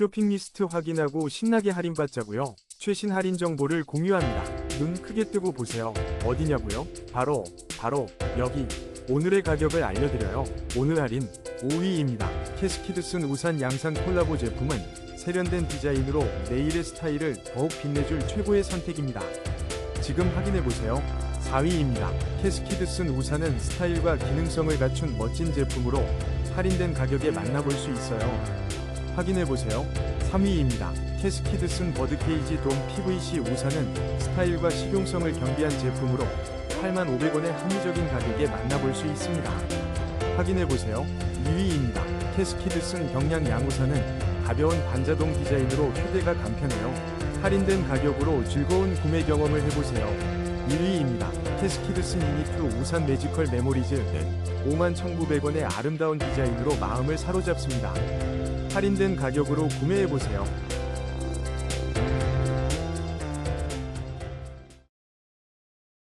쇼핑 리스트 확인하고 신나게 할인받자고요. 최신 할인 정보를 공유합니다. 눈 크게 뜨고 보세요. 어디냐고요? 바로 바로 여기. 오늘의 가격을 알려드려요. 오늘 할인 5위입니다. 캐스키드슨 우산 양산 콜라보 제품은 세련된 디자인으로 내일의 스타일을 더욱 빛내줄 최고의 선택입니다. 지금 확인해보세요. 4위입니다. 캐스키드슨 우산은 스타일과 기능성을 갖춘 멋진 제품으로 할인된 가격에 만나볼 수 있어요. 확인해보세요. 3위입니다. 캐스키드슨 버드케이지 돔 PVC 우산은 스타일과 실용성을 겸비한 제품으로 85,500원의 합리적인 가격에 만나볼 수 있습니다. 확인해보세요. 2위입니다. 캐스키드슨 경량 양우산은 가벼운 반자동 디자인으로 휴대가 간편해요. 할인된 가격으로 즐거운 구매 경험을 해보세요. 1위입니다. 캐스키드슨 유니트 우산 매지컬 메모리즈는 51,900원의 아름다운 디자인으로 마음을 사로잡습니다. 할인된 가격으로 구매해보세요.